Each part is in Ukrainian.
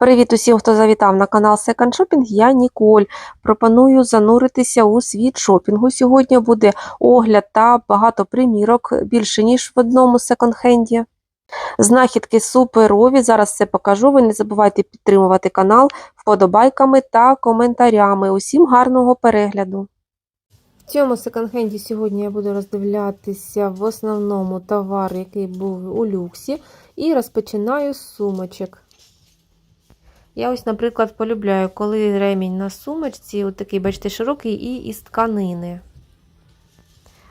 Привіт усім, хто завітав на канал Second Shopping. Я Ніколь. Пропоную зануритися у світ шопінгу. Сьогодні буде огляд та багато примірок більше ніж в одному секонд-хенді. Знахідки суперові. Зараз все покажу. Ви не забувайте підтримувати канал вподобайками та коментарями. Усім гарного перегляду. В цьому секонд-хенді сьогодні я буду роздивлятися в основному товар, який був у люксі, і розпочинаю з сумочок. Я ось, наприклад, полюбляю, коли ремінь на сумочці, от такий, бачите, широкий і із тканини.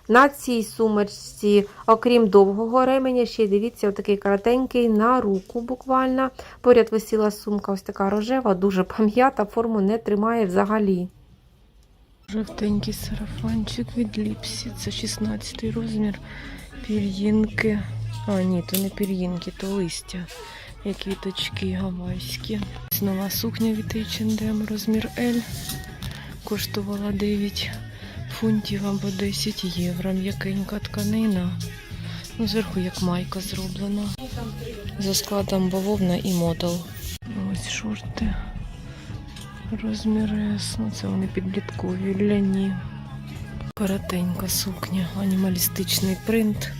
На цій сумочці, окрім довгого ременя, ще дивіться, отакий коротенький на руку буквально. Поряд висіла сумка ось така рожева, дуже пам'ята, форму не тримає взагалі. Жовтенький сарафанчик від Ліпсі. Це 16 розмір. Пір'їнки. А, ні, то не пір'їнки, то листя. І квіточки гавайські. Нова сукня від H&M, розмір L. Коштувала 9 фунтів або 10 євро. М'якенька тканина. Ну, зверху як майка зроблена. За складом бавовна і мотал. Ось шорти. Розмір S. Ну, це вони підліткові, ляні. Коротенька сукня, анімалістичний принт.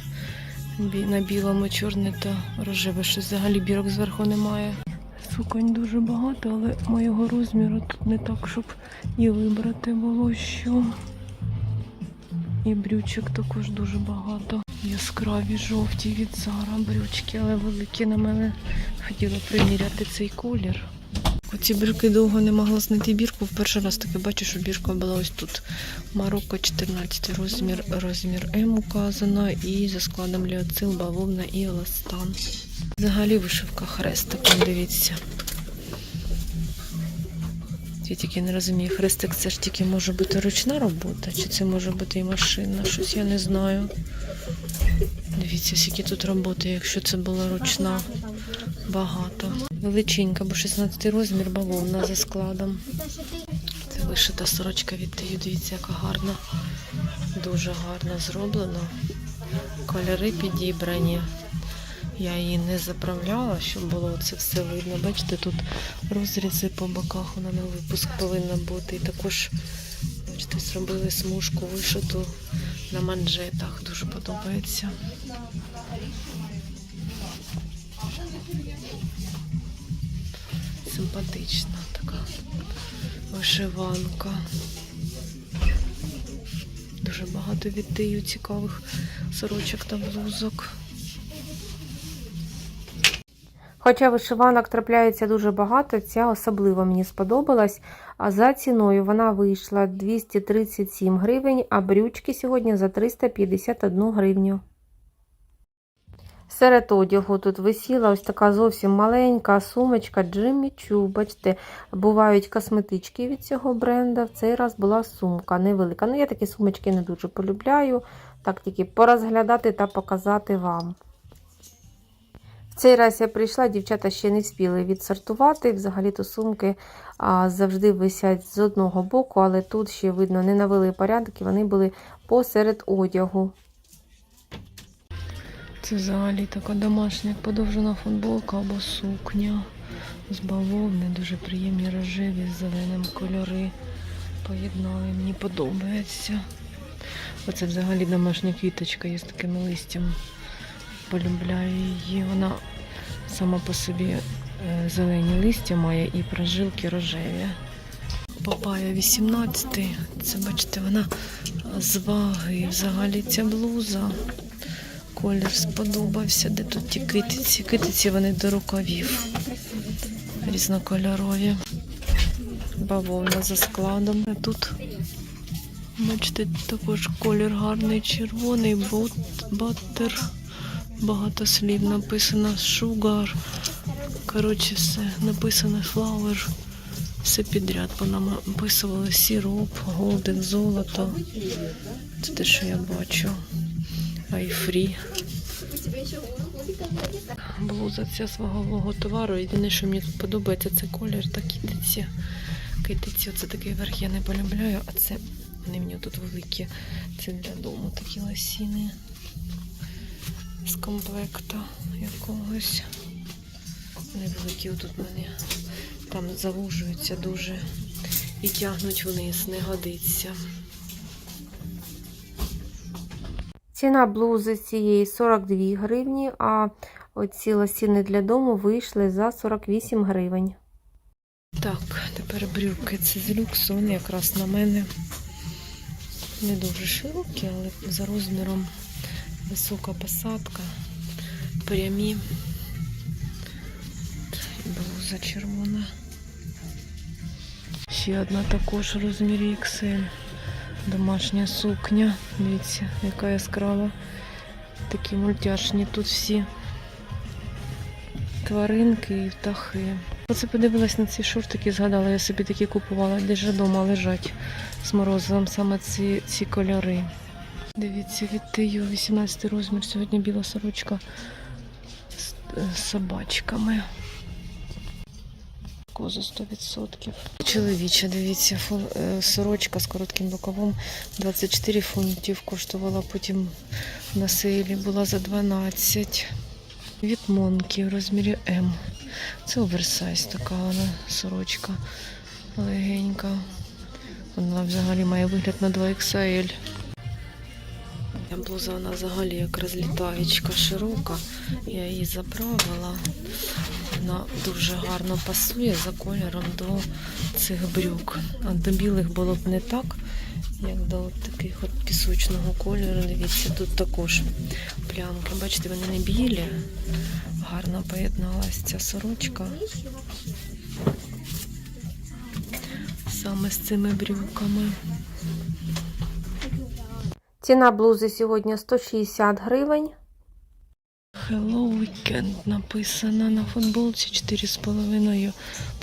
На білому чорне та рожеве, що взагалі бірок зверху немає. Суконь дуже багато, але моєго розміру тут не так, щоб і вибрати було що. І брючок також дуже багато. Яскраві жовті від Зара брючки, але великі на мене. Хотіла приміряти цей колір. Оці бірки довго не могла знайти бірку. В перший раз таки бачу, що бірка була ось тут. Марокко 14 розмір, розмір М указано і за складом ліоцил, бавовна і еластан. Взагалі вишивка хрестиком, дивіться. Я тільки не розумію, хрестик це ж тільки може бути ручна робота, чи це може бути і машинна, щось я не знаю. Дивіться, скільки тут роботи, якщо це була ручна, багато. Величенька, бо 16 розмір бавовна за складом. Це вишита сорочка від Тию, дивіться, яка гарна. Дуже гарно зроблено. Кольори підібрані. Я її не заправляла, щоб було це все видно. Бачите, тут розрізи по боках, вона на випуск повинна бути. І також, бачите, зробили смужку вишиту на манжетах. Дуже подобається. Симпатична така вишиванка. Дуже багато відтию цікавих сорочок та блузок. Хоча вишиванок трапляється дуже багато, ця особливо мені сподобалась. А за ціною вона вийшла 237 гривень, а брючки сьогодні за 351 гривню. Серед одягу тут висіла ось така зовсім маленька сумочка Jimmy Choo. Бачите, бувають косметички від цього бренду. В цей раз була сумка невелика. Ну, я такі сумочки не дуже полюбляю. Так тільки порозглядати та показати вам. В цей раз я прийшла, дівчата ще не спіли відсортувати. Взагалі-то сумки а, завжди висять з одного боку, але тут ще видно не навели порядок вони були посеред одягу. Це взагалі така домашня подовжена футболка або сукня з бавовни. Дуже приємні рожеві з зеленим кольори. Поєднали, мені подобається. Оце взагалі домашня квіточка є з таким листям. Полюбляю її. Вона сама по собі е, зелені листя має і прожилки рожеві. Папая 18. Це, бачите, вона з ваги. Взагалі ця блуза. Колір сподобався, де тут ті китиці. Китиці вони до рукавів. Різнокольорові. Бавовна за складом. А тут, бачите, також колір гарний, червоний, бот, баттер. Багато слів написано шугар. Коротше, все написано флауер. Все підряд. Понаписували сіроп, голден, золото. Це те, що я бачу. Айфрі. Блуза ця вагового товару. Єдине, що мені тут подобається, це колір та китиці. Китиці, оце такий верх я не полюбляю, а це вони мені тут великі. Це для дому такі лосіни з комплекту якогось. Невеликі тут мене Там завужуються дуже і тягнуть вниз, не годиться. Ціна блузи цієї 42 гривні, а оці лосіни для дому вийшли за 48 гривень. Так, тепер брюки. Це з люксу, вони якраз на мене не дуже широкі, але за розміром висока посадка, прямі. Блуза червона. Ще одна також розмірі XL. Домашня сукня. Дивіться, яка яскрава. Такі мультяшні тут всі тваринки і птахи. Оце подивилась на ці шортики, згадала, я собі такі купувала, де ж вдома лежать з морозивом саме ці, ці кольори. Дивіться, від Тию 18 розмір. Сьогодні біла сорочка з, з собачками. Коза 100%. Чоловіча, дивіться, е, сорочка з коротким рукавом 24 фунтів коштувала, потім на сейлі була за 12. Від Монкі в розмірі М. Це оверсайз така вона сорочка легенька. Вона взагалі має вигляд на 2XL. Блуза вона взагалі як розлітаєчка широка. Я її заправила. Вона дуже гарно пасує за кольором до цих брюк. А до білих було б не так, як до таких от пісочного кольору. Дивіться, тут також плямки. Бачите, вони не білі. Гарно поєдналася ця сорочка. Саме з цими брюками. Ціна блузи сьогодні 160 гривень. Hello Weekend написано на футболці 4,5.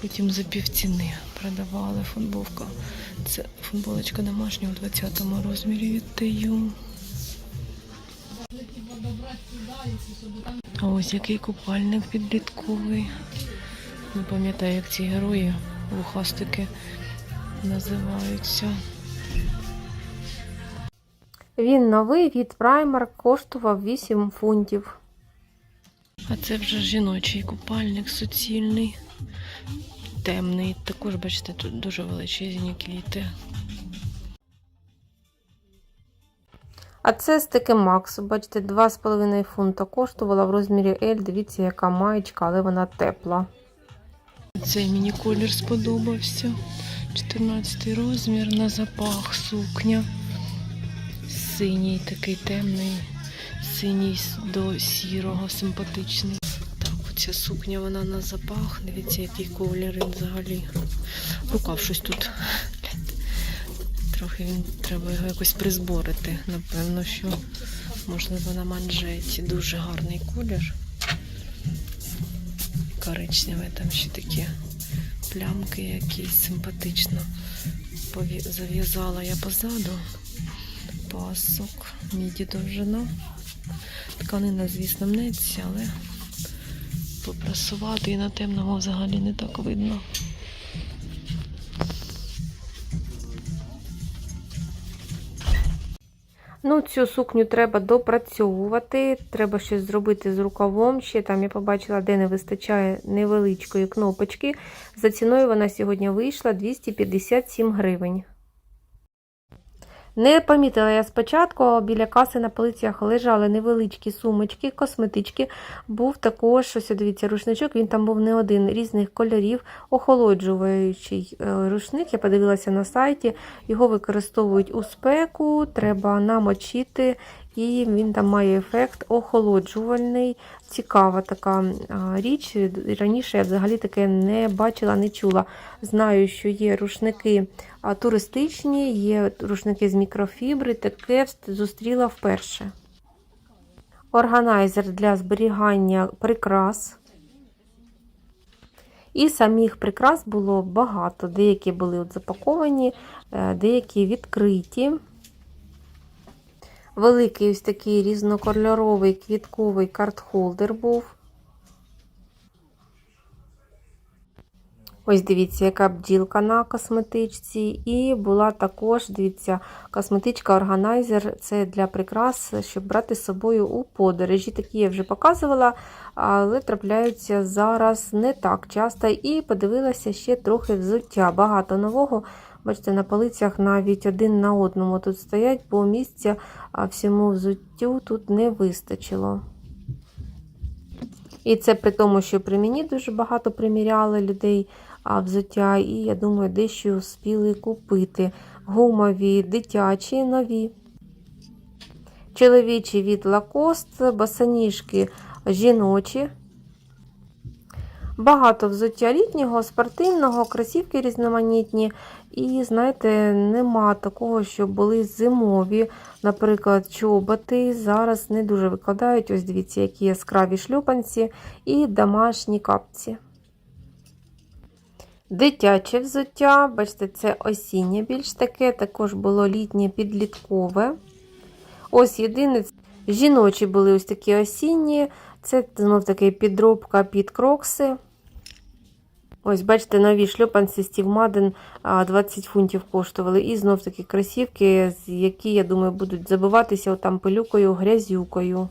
Потім за півціни продавали футболка. Це футболочка домашня у 20 розмірі від TU. А ось який купальник підлітковий. Не пам'ятаю, як ці герої вухастики називаються. Він новий від Primark коштував 8 фунтів. А це вже жіночий купальник суцільний, темний. Також, бачите, тут дуже величезні квіти. А це стеки Макс. Бачите, 2,5 фунта коштувала в розмірі L. Дивіться, яка маєчка, але вона тепла. Цей мені колір сподобався. 14 розмір на запах сукня. Синій такий темний, синій до сірого, симпатичний. Так, оця сукня вона на запах. Дивіться, який колір він взагалі. Рукав щось тут. Трохи він треба його якось призборити. Напевно, що можливо на манжеті. Дуже гарний колір. Коричневе, там ще такі плямки якісь симпатично. Зав'язала я позаду пасок, міді довжина. Тканина, звісно, мнеться, але попрасувати і на темному взагалі не так видно. Ну, цю сукню треба допрацьовувати. Треба щось зробити з рукавом. Ще там я побачила, де не вистачає невеличкої кнопочки. За ціною вона сьогодні вийшла 257 гривень. Не помітила я спочатку, біля каси на полицях лежали невеличкі сумочки, косметички. Був також, ось дивіться, рушничок, він там був не один різних кольорів, охолоджуючий е, рушник. Я подивилася на сайті, його використовують у спеку, треба намочити, і він там має ефект охолоджувальний. Цікава така річ. Раніше я взагалі таке не бачила, не чула. Знаю, що є рушники туристичні, є рушники з мікрофібри, таке зустріла вперше. Органайзер для зберігання прикрас. І самих прикрас було багато. Деякі були от запаковані, е, деякі відкриті. Великий ось такий різнокольоровий квітковий картхолдер був. Ось дивіться, яка бджілка на косметичці. І була також, дивіться, косметичка органайзер. Це для прикрас, щоб брати з собою у подорожі. Такі я вже показувала, але трапляються зараз не так часто. І подивилася ще трохи взуття. Багато нового. Бачите, на полицях навіть один на одному тут стоять, бо місця всьому взуттю тут не вистачило. І це при тому, що при мені дуже багато приміряли людей взуття, і я думаю, дещо успіли купити. Гумові, дитячі, нові. Чоловічі від Lacoste, босоніжки жіночі. Багато взуття літнього, спортивного, кросівки різноманітні. І, знаєте, нема такого, щоб були зимові, наприклад, чоботи. Зараз не дуже викладають. Ось дивіться, які яскраві шлюпанці і домашні капці. Дитяче взуття, бачите, це осіннє більш таке, також було літнє підліткове. Ось єдине, жіночі були ось такі осінні. Це знов таки підробка під крокси. Ось, бачите, нові шльопанці Стів Маден 20 фунтів коштували. І знов таки кросівки, які, я думаю, будуть забиватися там пилюкою, грязюкою.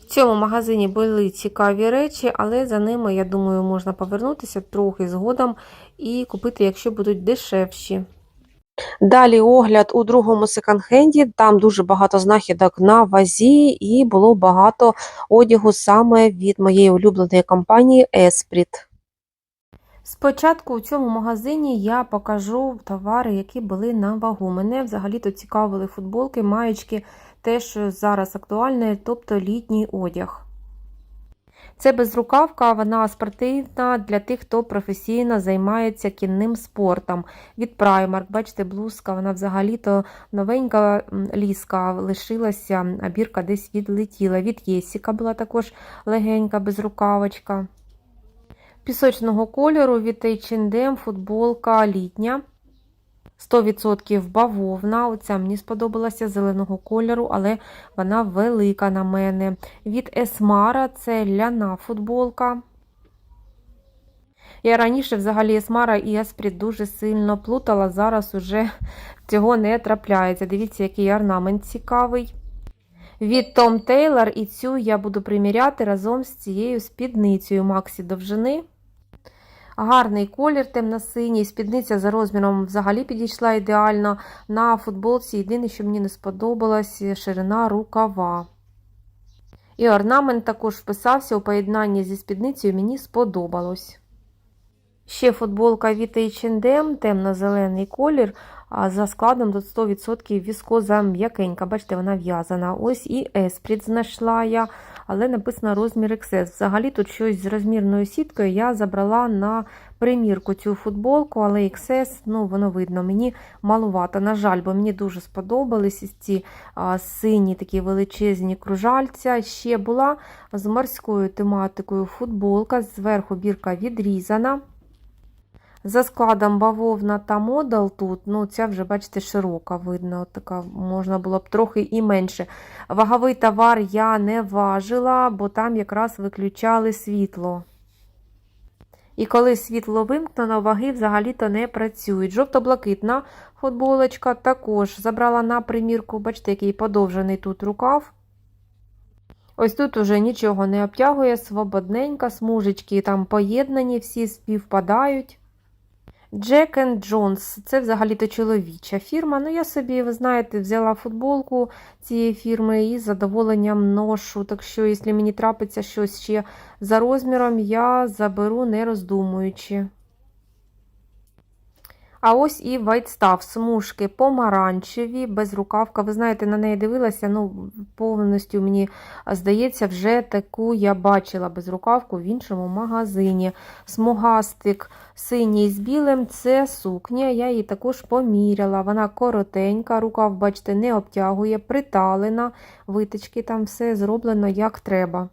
В цьому магазині були цікаві речі, але за ними, я думаю, можна повернутися трохи згодом і купити, якщо будуть дешевші. Далі огляд у другому секонд-хенді. Там дуже багато знахідок на вазі, і було багато одягу саме від моєї улюбленої компанії Esprit. Спочатку у цьому магазині я покажу товари, які були на вагу. Мене взагалі-то цікавили футболки, маєчки, те, що зараз актуальне, тобто літній одяг. Це безрукавка, вона спортивна для тих, хто професійно займається кінним спортом. Від Primark, бачите, блузка, вона взагалі-то новенька ліска лишилася, а бірка десь відлетіла. Від Єсіка була також легенька безрукавочка. Пісочного кольору від H&M футболка літня. 100% бавовна. Оця мені сподобалася зеленого кольору, але вона велика на мене. Від Есмара це ляна футболка. Я раніше взагалі Есмара і Еспріт дуже сильно плутала, зараз уже цього не трапляється. Дивіться, який орнамент цікавий. Від Том Тейлор і цю я буду приміряти разом з цією спідницею Максі довжини. Гарний колір темно-синій, спідниця за розміром взагалі підійшла ідеально. На футболці єдине, що мені не сподобалось, ширина рукава. І орнамент також вписався у поєднанні зі спідницею, мені сподобалось. Ще футболка від H&M, темно-зелений колір, за складом тут 100% віскоза м'якенька. Бачите, вона в'язана. Ось і Esprit знайшла я, але написано розмір XS. Взагалі тут щось з розмірною сіткою я забрала на примірку цю футболку, але XS, ну, воно видно, мені малувато. На жаль, бо мені дуже сподобались ці а, сині такі величезні кружальця. Ще була з морською тематикою футболка, зверху бірка відрізана. За складом бавовна та модал тут, ну ця вже, бачите, широка видно, така можна було б трохи і менше. Ваговий товар я не важила, бо там якраз виключали світло. І коли світло вимкнено, ваги взагалі-то не працюють. Жовто-блакитна футболочка також забрала на примірку, бачите, який подовжений тут рукав. Ось тут уже нічого не обтягує, свободненько, смужечки там поєднані, всі співпадають. Jack and Jones – це взагалі-то чоловіча фірма. Ну, я собі, ви знаєте, взяла футболку цієї фірми і з задоволенням ношу. Так що, якщо мені трапиться щось ще за розміром, я заберу, не роздумуючи. А ось і White Stuff, смужки помаранчеві, без рукавка. Ви знаєте, на неї дивилася, ну, повністю мені здається, вже таку я бачила без рукавку в іншому магазині. Смугастик синій з білим це сукня. Я її також поміряла. Вона коротенька, рукав, бачите, не обтягує, приталена, виточки там все зроблено як треба.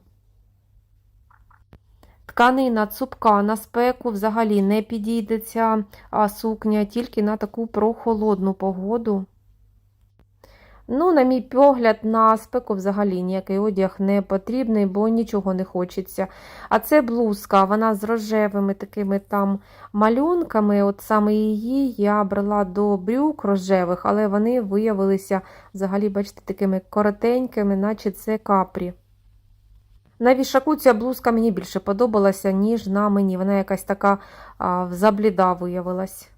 Тканина цупка на спеку взагалі не підійде ця а, сукня, тільки на таку прохолодну погоду. Ну, на мій погляд, на спеку взагалі ніякий одяг не потрібний, бо нічого не хочеться. А це блузка, вона з рожевими такими там малюнками. От саме її я брала до брюк рожевих, але вони виявилися взагалі, бачите, такими коротенькими, наче це капрі. На вішаку ця блузка мені більше подобалася, ніж на мені. Вона якась така а, забліда виявилась.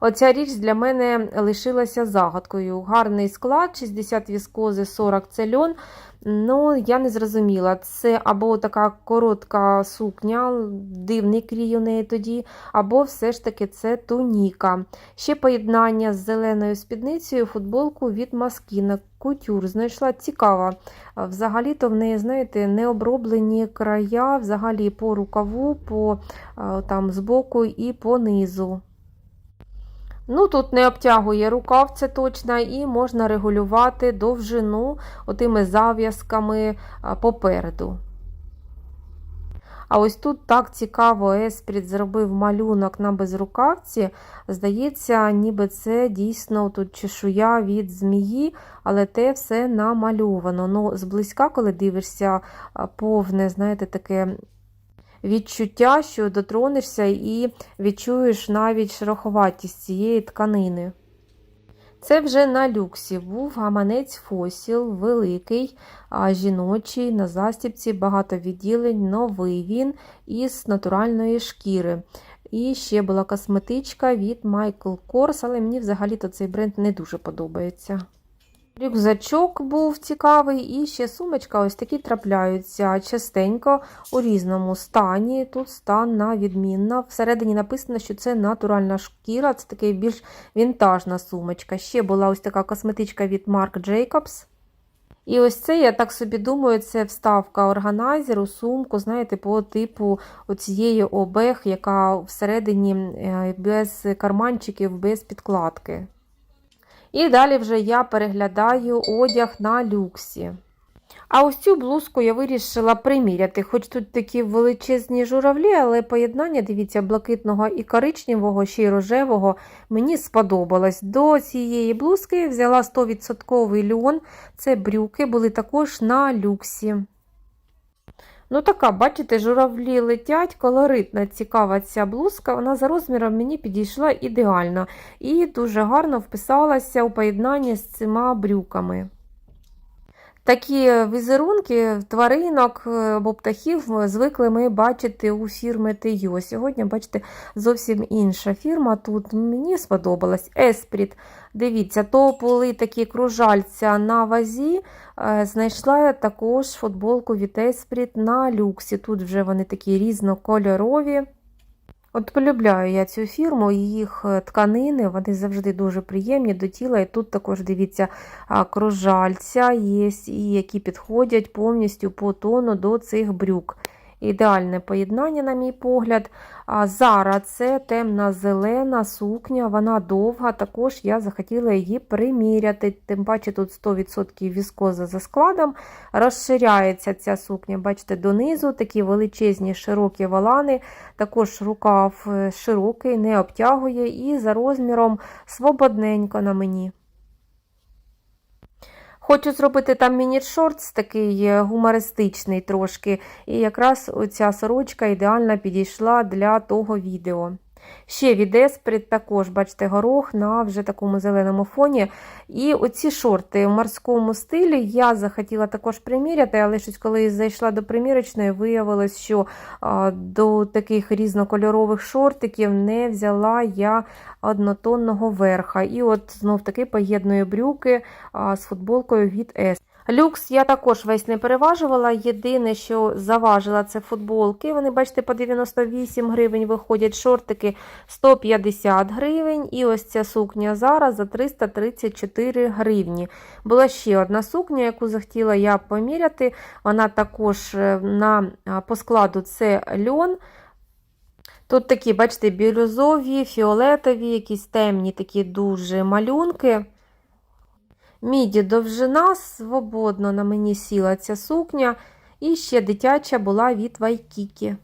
Оця річ для мене лишилася загадкою. Гарний склад, 60 віскози, 40 це льон. Ну, я не зрозуміла, це або така коротка сукня, дивний крій у неї тоді, або все ж таки це туніка. Ще поєднання з зеленою спідницею, футболку від Маскіна. Кутюр знайшла цікава. Взагалі-то в неї, знаєте, не оброблені края, взагалі по рукаву, по там збоку і по низу. Ну, тут не обтягує рукав, це точно, і можна регулювати довжину отими зав'язками попереду. А ось тут так цікаво Еспріт зробив малюнок на безрукавці. Здається, ніби це дійсно тут чешуя від змії, але те все намальовано. Ну, зблизька, коли дивишся, повне, знаєте, таке відчуття, що дотронешся і відчуєш навіть шероховатість цієї тканини. Це вже на люксі був гаманець фосіл, великий, а жіночий, на застібці багато відділень, новий він із натуральної шкіри. І ще була косметичка від Michael Kors, але мені взагалі-то цей бренд не дуже подобається. Рюкзачок був цікавий, і ще сумочка ось такі трапляються частенько у різному стані. Тут стан на відмінна. Всередині написано, що це натуральна шкіра, це така більш вінтажна сумочка. Ще була ось така косметичка від Marc Jacobs. І ось це, я так собі думаю, це вставка органайзеру, сумку, знаєте, по типу оцієї обег, яка всередині е, без карманчиків, без підкладки. І далі вже я переглядаю одяг на люксі. А ось цю блузку я вирішила приміряти, хоч тут такі величезні журавлі, але поєднання, дивіться, блакитного і коричневого, ще й рожевого, мені сподобалось. До цієї блузки взяла 100% льон, це брюки, були також на люксі. Ну, така, бачите, журавлі летять, колоритна, цікава ця блузка. Вона за розміром мені підійшла ідеально і дуже гарно вписалася у поєднанні з цими брюками. Такі візерунки тваринок або птахів звикли ми бачити у фірми Тейо. Сьогодні, бачите, зовсім інша фірма. Тут мені сподобалась Еспріт. Дивіться, то були такі кружальця на вазі. Е, Знайшла я також футболку від Еспріт на люксі. Тут вже вони такі різнокольорові. От полюбляю я цю фірму, їх е, тканини, вони завжди дуже приємні до тіла. І тут також, дивіться, кружальця є, і які підходять повністю по тону до цих брюк. Ідеальне поєднання, на мій погляд. А Зара це темна зелена сукня, вона довга. Також я захотіла її приміряти. Тим паче тут 100% віскоза за складом. Розширяється ця сукня, бачите, донизу такі величезні широкі валани. Також рукав е, широкий, не обтягує і за розміром свободненько на мені. Хочу зробити там міні-шортс, такий е, гумористичний трошки. І якраз оця сорочка ідеально підійшла для того відео. Ще від Есприт також, бачите, горох на вже такому зеленому фоні. І оці шорти в морському стилі я захотіла також приміряти, але щось коли зайшла до примірочної, виявилось, що до таких різнокольорових шортиків не взяла я однотонного верха. І от знов таки поєдную брюки з футболкою від Есприт. Люкс я також весь не переважувала. Єдине, що заважила, це футболки. Вони, бачите, по 98 гривень виходять шортики 150 гривень. І ось ця сукня зараз за 334 гривні. Була ще одна сукня, яку захотіла я поміряти. Вона також е, на, по складу це льон. Тут такі, бачите, бірюзові, фіолетові, якісь темні такі дуже малюнки. Міді довжина, свободно на мені сіла ця сукня. І ще дитяча була від Вайкікі.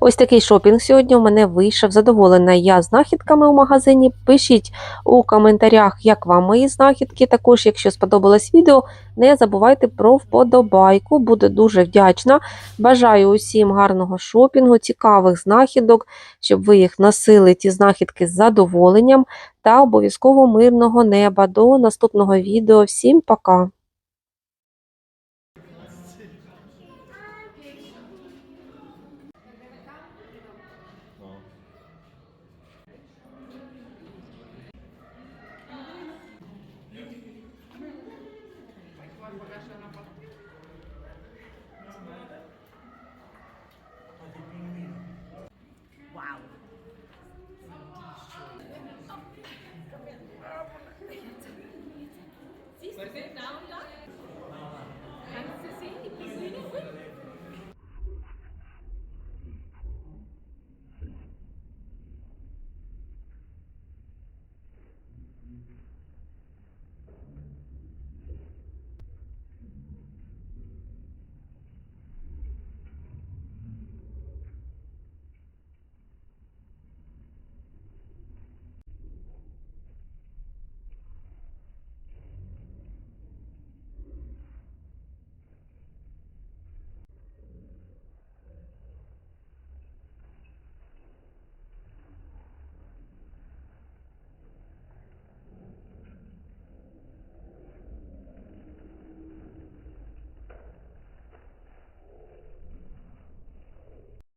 Ось такий шопінг сьогодні у мене вийшов. Задоволена я знахідками у магазині. Пишіть у коментарях, як вам мої знахідки. Також, якщо сподобалось відео, не забувайте про вподобайку. Буду дуже вдячна. Бажаю усім гарного шопінгу, цікавих знахідок, щоб ви їх носили, ті знахідки з задоволенням та обов'язково мирного неба. До наступного відео. Всім пока!